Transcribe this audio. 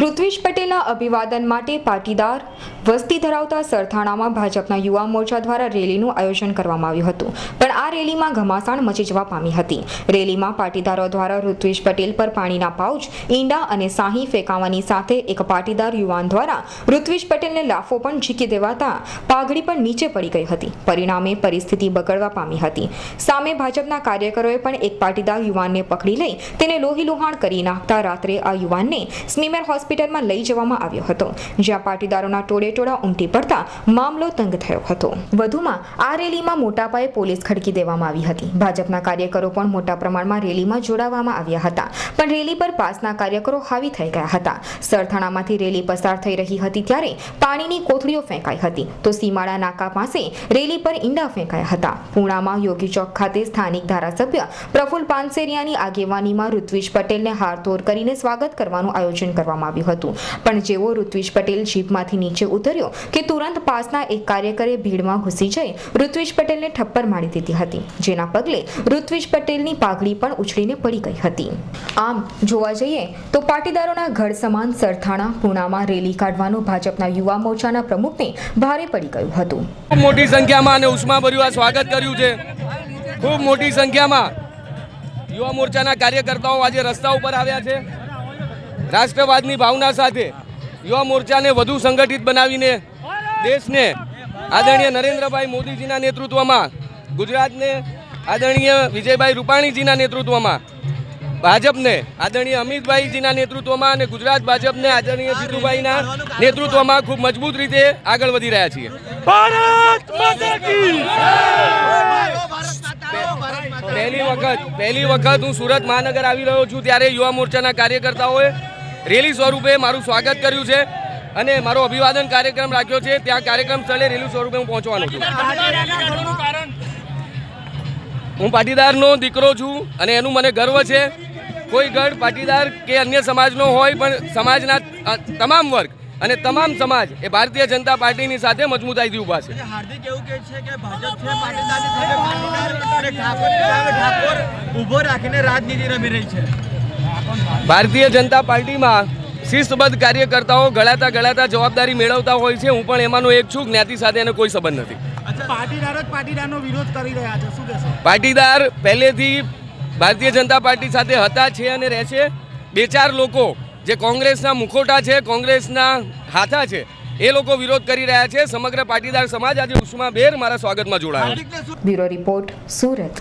ઋત્વિજ પટેલના અભિવાદન માટે પાટીદાર વસ્તી ધરાવતા સરથાણામાં ભાજપના યુવા મોરચા દ્વારા રેલીનું આયોજન કરવામાં આવ્યું હતું. પણ આ રેલીમાં ઘમાસાણ મચી જવા પામી હતી. રેલીમાં પાટીદારો દ્વારા ઋત્વિજ પટેલ પર પાણીના પાઉચ, ઈંડા અને સાહી ફેંકાવાની સાથે એક પાટીદાર યુવાન દ્વારા ઋત્વિજ પટેલને લાફો પણ ઝીકી દેવાતા પાઘડી પણ નીચે પડી ગઈ હતી. પરિણામે પરિસ્થિતિ બગડવા પામી હતી. સામે ભાજપના કાર્યકરોએ પણ એક પાટીદાર યુવાનને પકડી લઈ તેને લોહીલુહાણ કરી નાખતા રાત્રે આ યુવાનને સ્મીમેર હોસ્પિટલમાં લઈ જવામાં આવ્યો હતો, જ્યાં પાટીદારોના ટોળેટોળા ઉમટી પડતા મામલો તંગ થયો હતો. વધુમાં, આ રેલીમાં મોટા પાયે પોલીસ ખડકી દેવામાં આવી હતી. ભાજપના કાર્યકરો પણ મોટા પ્રમાણમાં રેલીમાં જોડાવામાં આવ્યા હતા. પણ રેલી પર પાસના કાર્યકરો હાવી થઈ ગયા હતા. સરથાણામાંથી રેલી પસાર થઈ રહી હતી ત્યારે પાણીની કોથળીઓ ફેંકાઈ હતી. તો સીમાડા નાકા પાસે રેલી પર ઈંડા ફેંકાયા હતા. પૂણામાં યોગી ચોક ખાતે સ્થાનિક ધારાસભ્ય પ્રફુલ પાનસેરિયાની આગેવાનીમાં ઋત્વિજ પટેલને હારતોર કરીને સ્વાગત કરવાનું આયોજન કરવામાં આવ્યું હતું. પણ જેવો ઋત્વિજ પટેલ જીપમાંથી નીચે ઉતર્યો કે તુરંત પાસના એક કાર્યકરે ભીડમાં ઘૂસી જઈ ઋત્વિજ પટેલને ઠપ્પર મારી દીધી હતી. જેના પગલે ઋત્વિજ પટેલની પાઘડી પણ ઉછળીને પડી ગઈ હતી. આમ જોવા જઈએ તો પાટીદારોના ઘર સમાન સરથાણા પૂનામાં રેલી કાઢવાનું ભાજપના યુવા મોરચાના પ્રમુખને ભારે પડી ગયું હતું. મોટી સંખ્યામાં અને ઉષ્માભર્યું આ સ્વાગત કર્યું છે. ખૂબ મોટી સંખ્યામાં યુવા મોરચાના કાર્યકર્તાઓ આજે રસ્તા ઉપર આવ્યા છે. રાષ્ટ્રવાદની ભાવના સાથે યુવા મોરચાને વધુ સંગઠિત બનાવીને દેશને આદરણીય નરેન્દ્રભાઈ મોદીજીના નેતૃત્વમાં ગુજરાતને આદરણીય વિજયભાઈ રૂપાણીજીના નેતૃત્વમાં ભાજપને આદરણીય અમિતભાઈજીના નેતૃત્વમાં અને ગુજરાત ભાજપને આદરણીય જીતુભાઈના નેતૃત્વમાં ખૂબ મજબૂત રીતે આગળ વધી રહ્યા છીએ. પહેલી વખત પહેલી વખત હું સુરત મહાનગર આવી રહ્યો છું ત્યારે યુવા મોરચાના કાર્યકર્તાઓએ રેલી સ્વરૂપે મારું સ્વાગત કર્યું છે અને મારો અભિવાદન કાર્યક્રમ રાખ્યો છે. ત્યાં કાર્યક્રમ સ્થળે રેલી સ્વરૂપે હું પહોંચવાનો છું. હું પાટીદારનો દીકરો છું અને એનું મને ગર્વ છે. કોઈ ગઢ પાટીદાર કે અન્ય સમાજનો હોય પણ સમાજના તમામ વર્ગ અને તમામ સમાજ એ ભારતીય જનતા પાર્ટીની સાથે મજબૂતાઈથી ઊભા છે. હાર્દિક એવું કહે છે કે ભાજપ છે રાજનીતિ રમી રહી છે. ભારતીય જનતા પાર્ટીમાં શિસ્તબદ્ધ કાર્યકર્તાઓ ગળાતા ગળાતા જવાબદારી મેળવતા હોય છે. હું પણ એમાંનો એક છું. જ્ઞાતિ સાથે એનો કોઈ સંબંધ નથી. પાટીદાર પાટીદારનો વિરોધ કરી રહ્યા છે. શું કહેશો? પાટીદાર પહેલેથી ભારતીય જનતા પાર્ટી સાથે હતા છે અને રહેશે બે ચાર લોકો જે કોંગ્રેસના મુખોટા છે કોંગ્રેસના હાથા છે એ લોકો વિરોધ કરી રહ્યા છે. સમગ્ર પાટીદાર સમાજ આજે ઉષ્માભેર મારા સ્વાગતમાં જોડાયો છે. Bureau report Surat.